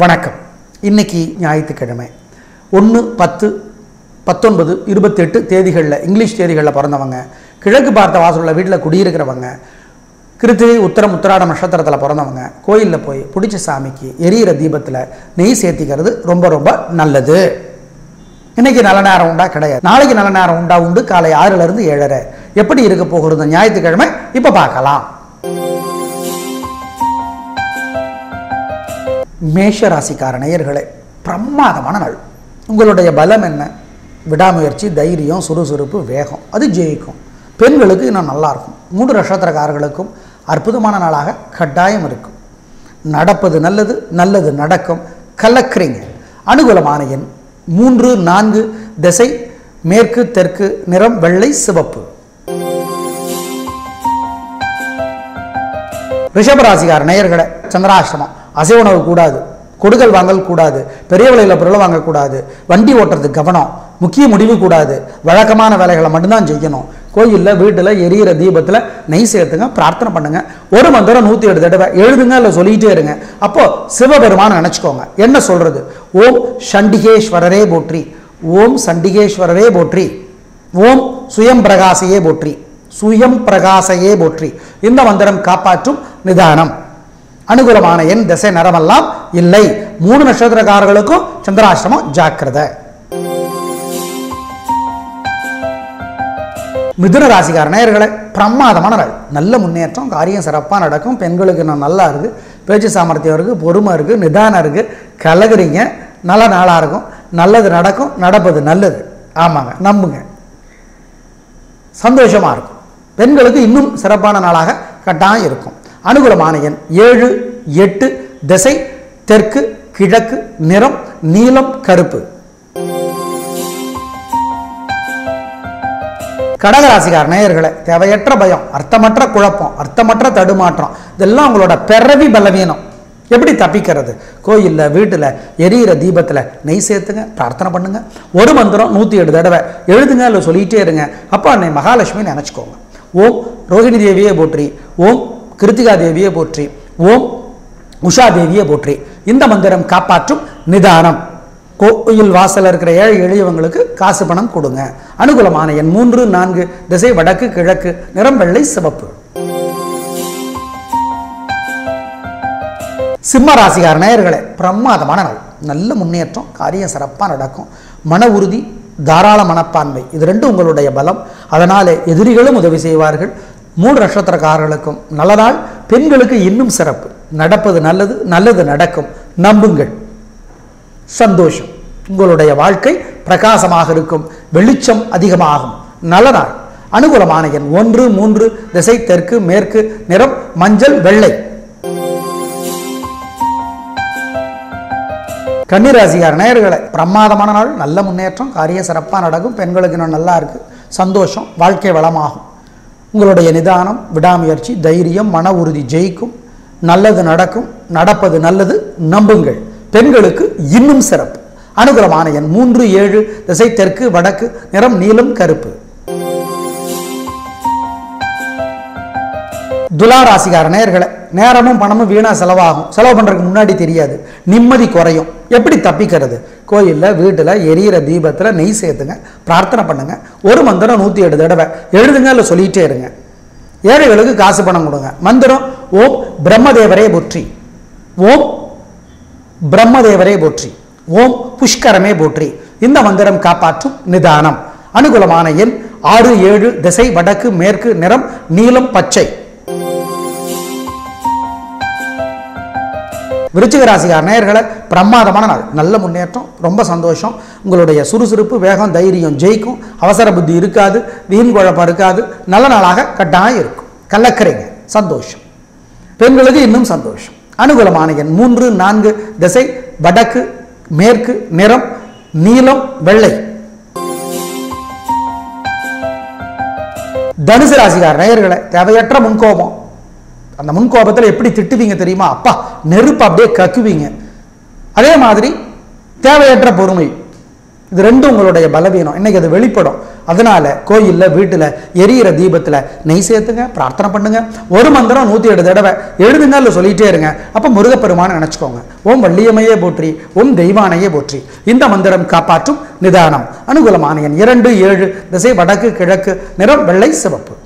வணக்கம். இன்னைக்கு ஞாயிற்றுக்கிழமை. ஒன்று பத்து பத்தொன்பது இருபத்தெட்டு தேதிகளில் இங்கிலீஷ் தேதிகளில் பிறந்தவங்க கிழக்கு பார்த்த வாசலில் வீட்டில் குடியிருக்கிறவங்க கிருத்திகை உத்தரம் உத்திராட நட்சத்திரத்தில் பிறந்தவங்க கோயிலில் போய் பிடிச்ச சாமிக்கு எரியிற தீபத்தில் நெய் சேர்த்திக்கிறது ரொம்ப ரொம்ப நல்லது. இன்றைக்கி நல்ல நேரம் உண்டா? கிடையாது. நாளைக்கு நல்ல நேரம் உண்டா? உண்டு. காலை ஆறுலேருந்து ஏழரை. எப்படி இருக்க போகிறது ஞாயிற்றுக்கிழமை? இப்போ பார்க்கலாம். மேஷ ராசிக்கார நேயர்களே பிரமாதமான நாள். உங்களுடைய பலம் என்ன? விடாமுயற்சி தைரியம் சுறுசுறுப்பு வேகம் அது ஜெயிக்கும். பெண்களுக்கு இன்னும் நல்லாயிருக்கும். மூன்று நட்சத்திரக்காரர்களுக்கும் அற்புதமான நாளாக கட்டாயம் இருக்கும். நடப்பது நல்லது நல்லது நடக்கும். கலக்கிறீங்க. அனுகூலமான எண் மூன்று நான்கு திசை மேற்கு தெற்கு நிறம் வெள்ளை சிவப்பு. ரிஷபராசிகார் நேயர்களை சந்திராசிரமம் அசை உணவு கூடாது கொடுக்கல் வாங்கல் கூடாது பெரிய விலையில் பொருளை வாங்கக்கூடாது வண்டி ஓட்டுறது கவனம் முக்கிய முடிவு கூடாது வழக்கமான வேலைகளை மட்டும்தான் செய்யணும். கோயிலில் வீட்டில் எரியிற தீபத்தில் நெய் சேர்த்துங்க பிரார்த்தனை பண்ணுங்க. ஒரு மந்திரம் நூற்றி ஏழு தடவை எழுதுங்க இல்லை சொல்லிகிட்டே இருங்க. அப்போது சிவபெருமான் நினச்சிக்கோங்க. என்ன சொல்கிறது ஓம் சண்டிகேஸ்வரரே போற்றி. ஓம் சண்டிகேஸ்வரரே போற்றி. ஓம் சுயம் பிரகாசையே போற்றி. சுயம் பிரகாசையே போற்றி. இந்த மந்திரம் காப்பாற்றும் நிதானம். அனுகூலமான எண் திசை நரமெல்லாம் இல்லை. மூணு நட்சத்திரக்காரர்களுக்கும் சந்திராசிரமம் ஜாக்கிரதை. மிதுன ராசிக்கார நேயர்களே பிரமாதமான நாள். நல்ல முன்னேற்றம் காரியம் சிறப்பாக நடக்கும். பெண்களுக்கு இன்னும் நல்லா இருக்குது பேச்சு சாமர்த்தியம் இருக்குது பொறுமை இருக்குது நிதானம் இருக்குது கலகுறீங்க. நல்ல நாளாக இருக்கும். நல்லது நடக்கும் நடப்பது நல்லது. ஆமாங்க நம்புங்க. சந்தோஷமாக இருக்கும். பெண்களுக்கு இன்னும் சிறப்பான நாளாக கட்டாயம் இருக்கும். அனுகூலமான எண் ஏழு எட்டு திசை தெற்கு கிழக்கு நிறம் நீலம் கருப்பு. கடகராசிக்கார நேயர்களை தேவையற்ற பயம் அர்த்தமற்ற குழப்பம் அர்த்தமற்ற தடுமாற்றம் இதெல்லாம் உங்களோட பிறவி பலவீனம். எப்படி தப்பிக்கிறது? கோயிலில் வீட்டில் எரியிற தீபத்தில் நெய் சேர்த்துங்க பிரார்த்தனை பண்ணுங்க. ஒரு மந்திரம் நூற்றி ஏழு தடவை எழுதுங்க இல்லை சொல்லிகிட்டே இருங்க. அப்போ அன்னை மகாலட்சுமி நினச்சிக்கோங்க. ஓம் ரோஹிணி தேவியை போற்றி ஓம் கிருத்திகா தேவியை போற்றி ஓம் உஷா தேவியை போற்றி. இந்த மந்திரம் காப்பாற்றும் நிதானம். கோயில் வாசல் இருக்கிற ஏழை எளியவங்களுக்கு காசு பணம் கொடுங்க. அனுகூலமான எண் மூன்று நான்கு திசை வடக்கு கிழக்கு நிறம் வெள்ளை சிவப்பு. சிம்ம ராசிகார நேயர்களே பிரமாதமான நாள். நல்ல முன்னேற்றம் காரியம் சிறப்பாக நடக்கும். மன உறுதி தாராள மனப்பான்மை. இது ரெண்டும் உங்களுடைய பலம். அதனாலே எதிரிகளும் உதவி செய்வார்கள். மூன்று நட்சத்திரக்காரர்களுக்கும் நல்ல நாள் பெண்களுக்கு இன்னும் சிறப்பு. நடப்பது நல்லது நல்லது நடக்கும். நம்புங்கள். சந்தோஷம். உங்களுடைய வாழ்க்கை பிரகாசமாக இருக்கும். வெளிச்சம் அதிகமாகும். நல்ல நாள். அனுகூலமான எண் ஒன்று மூன்று திசை தெற்கு மேற்கு நிறம் மஞ்சள் வெள்ளை. கன்னிராசிகார் நேயர்களை பிரமாதமான நாள். நல்ல முன்னேற்றம் காரிய சிறப்பாக நடக்கும். பெண்களுக்கு இன்னும் நல்லா இருக்கு. சந்தோஷம் வாழ்க்கை வளமாகும். உங்களுடைய நிதானம் விடாமுயற்சி தைரியம் மன உறுதி ஜெயிக்கும் நல்லது நடக்கும் நடப்பது நல்லது நம்புங்கள். பெண்களுக்கு இன்னும் சிறப்பு. அனுகூலமான எண் மூன்று ஏழு திசை தெற்கு வடக்கு நிறம் நீலம் கருப்பு. துலா ராசிகார நேயர்களை நேரமும் பணமும் வீணாக செலவாகும். செலவு பண்ணுறதுக்கு முன்னாடி தெரியாது. நிம்மதி குறையும். எப்படி தப்பிக்கிறது? கோயிலில் வீட்டில் எரியிற தீபத்தில் நெய் சேர்த்துங்க பிரார்த்தனை பண்ணுங்க. ஒரு மந்திரம் நூற்றி எட்டு தடவை. எழுதுங்க இல்லை சொல்லிகிட்டே இருங்க. ஏழைகளுக்கு காசு பணம் கொடுங்க. மந்திரம் ஓம் பிரம்மதேவரே போற்றி. ஓம் பிரம்மதேவரே போற்றி. ஓம் புஷ்கரமே போற்றி. இந்த மந்திரம் காப்பாற்றும் நிதானம். அனுகூலமான எண் ஆறு ஏழு திசை வடக்கு மேற்கு நிறம் நீலம் பச்சை. விருச்சிக ராசிகார் நேயர்களை பிரமாதமான நாள். நல்ல முன்னேற்றம் ரொம்ப சந்தோஷம். உங்களுடைய சுறுசுறுப்பு வேகம் தைரியம் ஜெயிக்கும். அவசர புத்தி இருக்காது வீண் குழப்பம் இருக்காது. நல்ல நாளாக கட்டாயம் இருக்கும். கள்ளக்கரைங்க சந்தோஷம். பெண்களுக்கு இன்னும் சந்தோஷம். அனுகூலமான எண் மூன்று நான்கு திசை வடக்கு மேற்கு நிறம் நீலம் வெள்ளை. தனுசு ராசிகார் நேயர்களை தேவையற்ற முன்கோபம் அந்த முன்கோபத்தில் எப்படி திட்டுவீங்க தெரியுமா? அப்பா நெருப்பு அப்படியே கக்குவீங்க. அதே மாதிரி தேவையற்ற பொறுமை. இது ரெண்டும் உங்களுடைய பலவீனம். இன்னைக்கு அது வெளிப்படும். அதனால கோயிலில் வீட்டில் எரியிற தீபத்தில் நெய் சேர்த்துங்க பிரார்த்தனை பண்ணுங்க. ஒரு மந்திரம் நூற்றி எட்டு தடவை. எழுதுங்க இல்லை சொல்லிட்டே இருங்க. அப்போ முருகப்பெருமானை நினச்சிக்கோங்க. ஓம் வள்ளியம்மையே போற்றி ஓம் தெய்வானையே போற்றி. இந்த மந்திரம் காப்பாற்றும் நிதானம். அனுகூலமான எண் இரண்டு ஏழு திசை வடக்கு கிழக்கு நிறம் வெள்ளை சிவப்பு.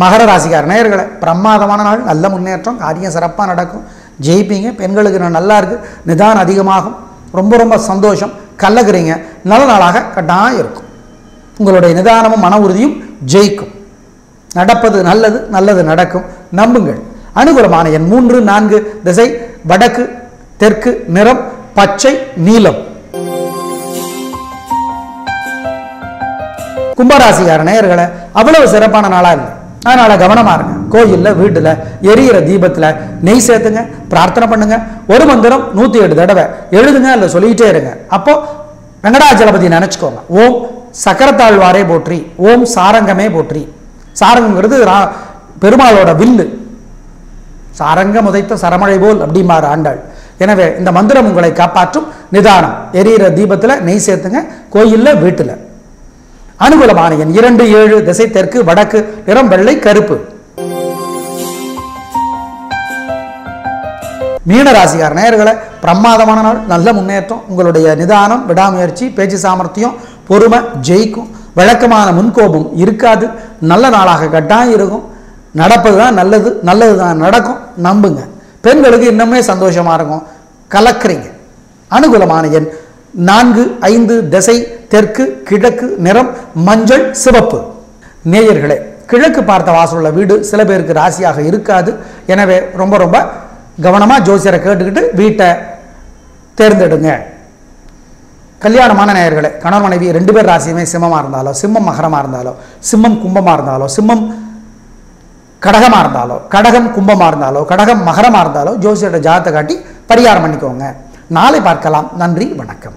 மகர ராசிக்கார நேயர்களை பிரமாதமான நாள் நல்ல முன்னேற்றம் காரியம் சிறப்பாக நடக்கும். ஜெயிப்பீங்க பெண்களுக்கு நான் நல்லா இருக்குது நிதானம் அதிகமாகும். ரொம்ப ரொம்ப சந்தோஷம். கல்லகிறீங்க நல்ல நாளாக கட்டாயம் இருக்கும். உங்களுடைய நிதானமும் மன உறுதியும் ஜெயிக்கும். நடப்பது நல்லது நல்லது நடக்கும். நம்புங்கள். அனுகூலமான எண் மூன்று நான்கு திசை வடக்கு தெற்கு நிறம் பச்சை நீலம். கும்பராசிக்கார நேயர்களை அவ்வளவு சிறப்பான நாளாக இல்லை அதனால் கவனமா இருங்க. கோயிலில் வீட்டில் எரியிற தீபத்தில் நெய் சேர்த்துங்க பிரார்த்தனை பண்ணுங்க. ஒரு மந்திரம் நூற்றி எட்டு தடவை. எழுதுங்க இல்லை சொல்லிக்கிட்டே இருங்க. அப்போது வெங்கடாச்சலபதி நினச்சிக்கோங்க. ஓம் சக்கரத்தாழ்வாரே போற்றி ஓம் சாரங்கமே போற்றி. சாரங்கங்கிறது ரா- பெருமாளோட வில்லு. சாரங்கம் உதைத்த சரமழை போல் அப்படிமாறு ஆண்டாள். எனவே இந்த மந்திரம் உங்களை காப்பாற்றும். நிதானம். எரியிற தீபத்தில் நெய் சேர்த்துங்க கோயிலில் வீட்டில். அனுகூலமான எண் இரண்டு ஏழு திசை தெற்கு வடக்கு நிறம் வெள்ளை கருப்பு. மீனராசிக்கார நேயர்களை பிரமாதமான நாள் நல்ல முன்னேற்றம் உங்களுடைய நிதானம் விடாமுயற்சி பேச்சு சாமர்த்தியம் பொறுமை ஜெயிக்கும் வழக்கமான முன்கோபம் இருக்காது. நல்ல நாளாக கட்டாயம் இருக்கும். நடப்பது தான் நல்லது நல்லது தான் நடக்கும். நம்புங்க. பெண்களுக்கு இன்னுமே சந்தோஷமா இருக்கும். கலக்குறீங்க. அனுகூலமான எண் நான்கு ஐந்து திசை தெற்கு கிழக்கு நிறம் மஞ்சள் சிவப்பு. நேயர்களே கிழக்கு பார்த்த வாசலுள்ள வீடு சில பேருக்கு ராசியாக இருக்காது. எனவே ரொம்ப ரொம்ப கவனமாக ஜோசியரை கேட்டுக்கிட்டு வீட்டை தேர்ந்தெடுங்க. கல்யாணமான நேயர்களே கணவன் மனைவி ரெண்டு பேர் ராசியுமே சிம்மமாக இருந்தாலோ சிம்மம் மகரமாக இருந்தாலோ சிம்மம் கும்பமாக இருந்தாலோ சிம்மம் கடகமாக இருந்தாலோ கடகம் கும்பமாக இருந்தாலோ கடகம் மகரமாக இருந்தாலோ ஜோசியரோட ஜாதத்தை காட்டி பரிகாரம் பண்ணிக்கோங்க. நாளை பார்க்கலாம். நன்றி வணக்கம்.